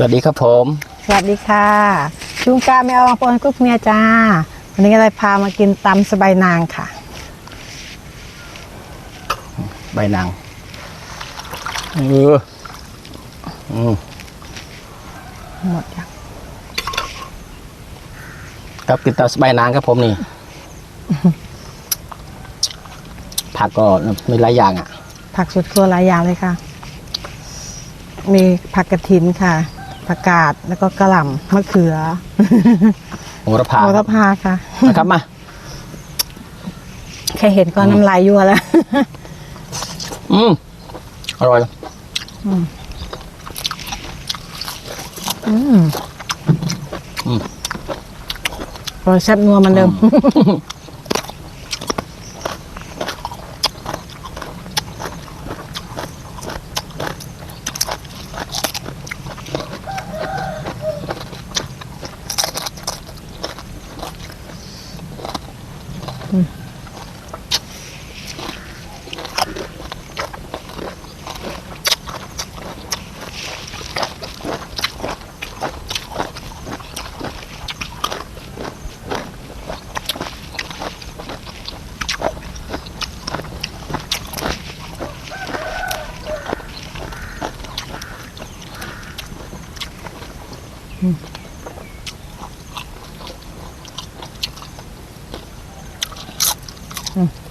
สวัสดีครับผม สวัสดีค่ะ ชุงกาไม่เอาปอนกุ๊กเมียจ้า วันนี้อะไรพามากินตำสบายนางค่ะ ใบนางเอออืมหมดยังครับกินตามสบายนางครับผมนี่ ผักก็มีหลายอย่างอะ ผักสุดครัวหลายอย่างเลยค่ะ มีผักกระถินค่ะ ผักกาดแล้วก็กระหล่ำมะเขือโหระพาโหระพาค่ะนะครับมาแค่เห็นก็น้ำลายยั่วแล้ว อืมอร่อยอืมอืมรอยแซ่บนัวเหมันเดิม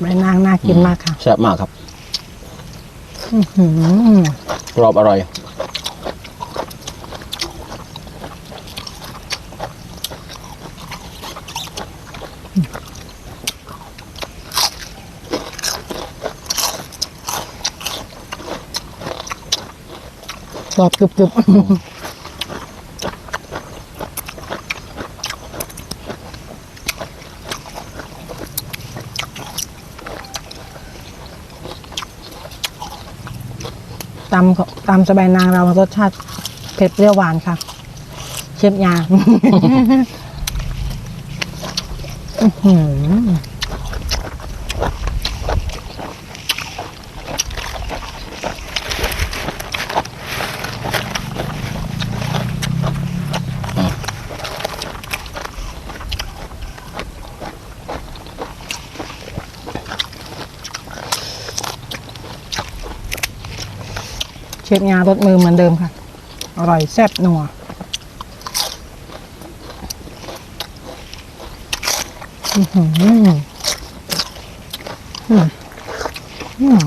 ใบนางน่ากินมากค่ะแซ่บมากครับอื้อหือกรอบอร่อย กรอบกรึบๆ ตำตำสบายนางเรารสชาติเผ็ดเปรี้ยวหวานค่ะ เชฟยา อื้อหือ เชฟงารสมือเหมือนเดิมค่ะ อร่อยแซ่บนัวอื้อหืออืมอืม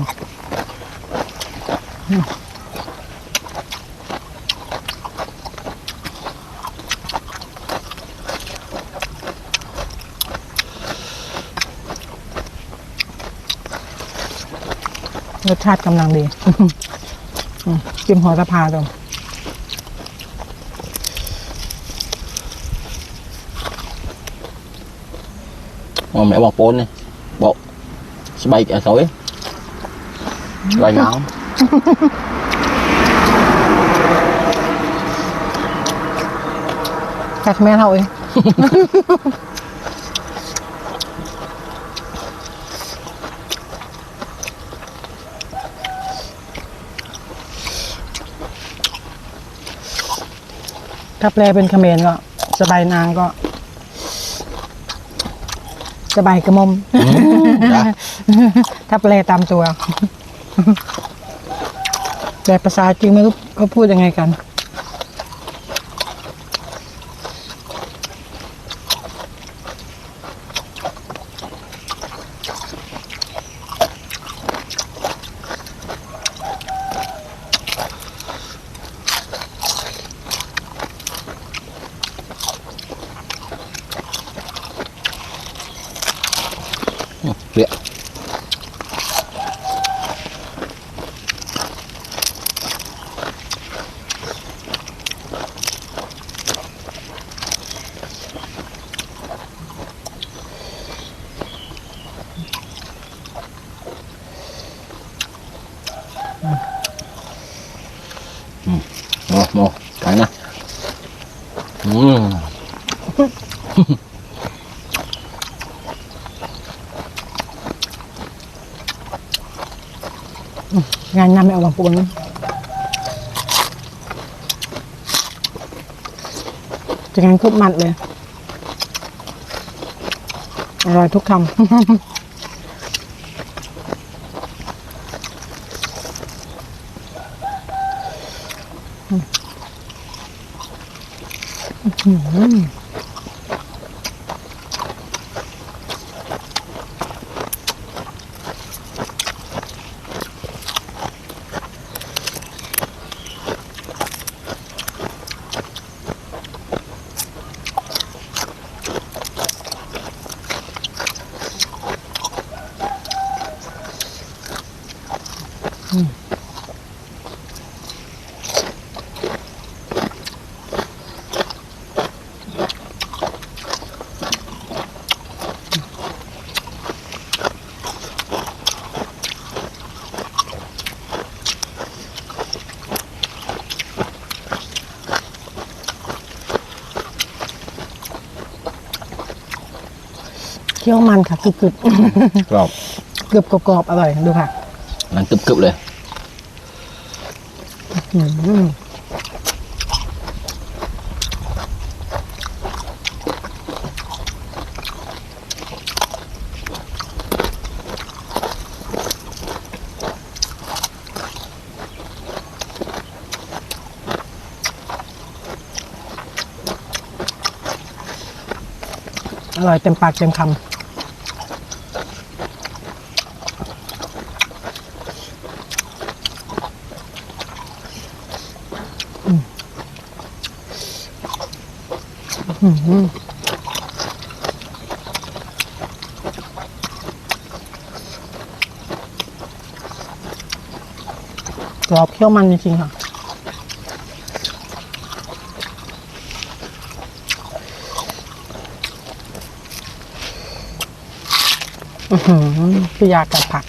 รสชาติกำลังดี จิ้มหัวสะพาตรง mà mẹ bọc bôn này bộ sẽ bay cả tối bay nắng จากแม่เราเอง ถ้าแปลเป็นเขมรก็สบายนางก็ สบายกระมม đã ถ้าแปลตามตัว แต่ภาษาจริงไม่รู้เขาพูดยังไงกัน Lẹ. โมโมไปนะอืมงจะงั้นคุบมัดเลย อร่อยทุกคำ เคี่ยวมันค่ะกรึบกรึบกรอบกรึบกรอบๆอร่อยดูค่ะมันกรึบๆเลย อืมอร่อยเต็มปากเต็มคำ กรอบเคี่ยวมันจริงๆค่ะอื้ออพี่ยากับผัก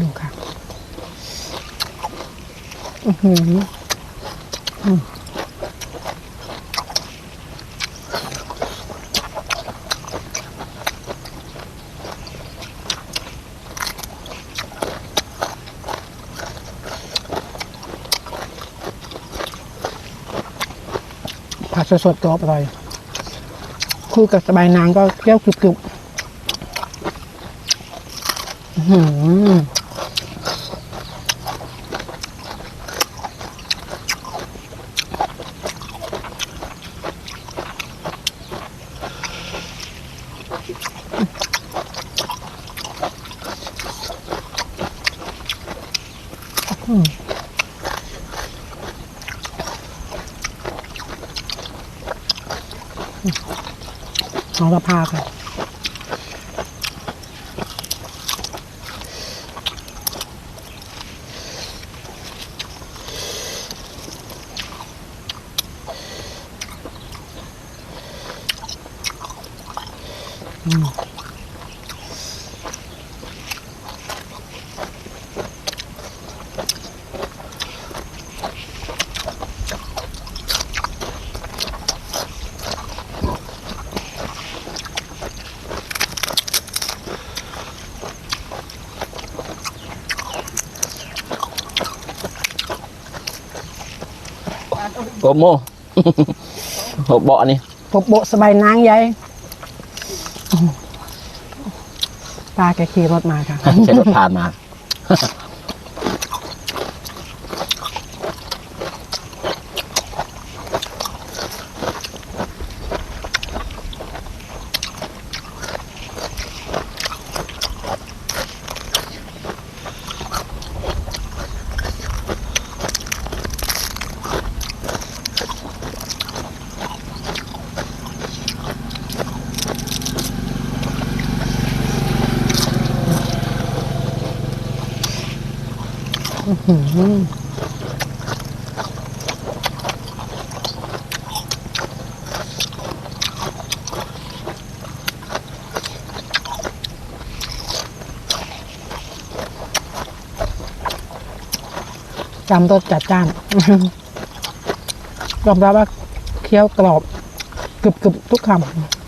ดูค่ะ อือหือผักสดๆกรอบอร่อย คู่กับสบายนางก็เคี่ยวกรุบๆ อื้อ หอของกระพาค่ะ โกโมหกเบาะนี่ปบโบะสบายนางใหญ่ตาแกขี่รถมาค่ะ ใช้รถผ่านมา จำรสจัดจ้านยอมรับว่าเคี้ยวกรอบกรึบกรึบทุกคำ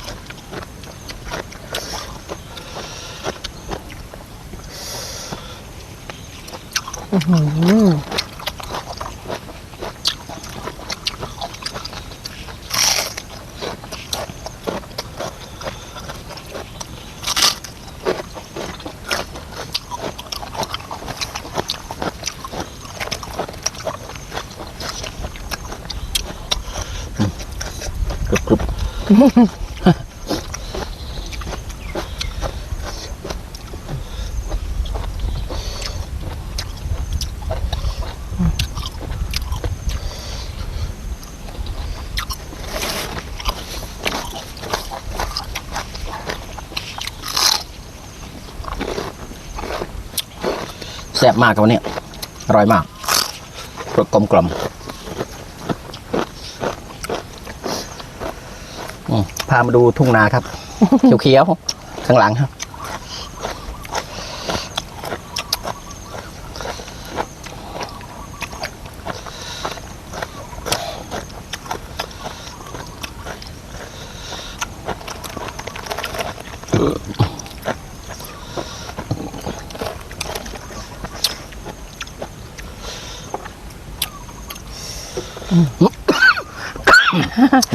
อื้อหือ กรุบกรุบแซ่บมากครับวันนี้ อร่อยมากรสกลมกล่อมอืมพามาดูทุ่งนาครับ เขียวๆข้างหลังครับ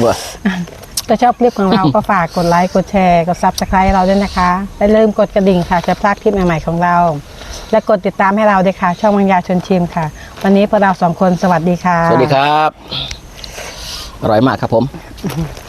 ว้ยถ้าชอบคลิปของเราก็ฝากกดไลค์ กดแชร์ กดซับสไครต์เราด้วยนะคะและอย่าลืมกดกระดิ่งค่ะจะพลาดคลิปใหม่ๆของเรา และกดติดตามให้เราด้วยค่ะ ช่องมังยาชวนชิมค่ะ วันนี้พวกเราสองคนสวัสดีค่ะ สวัสดีครับ อร่อยมากครับผมส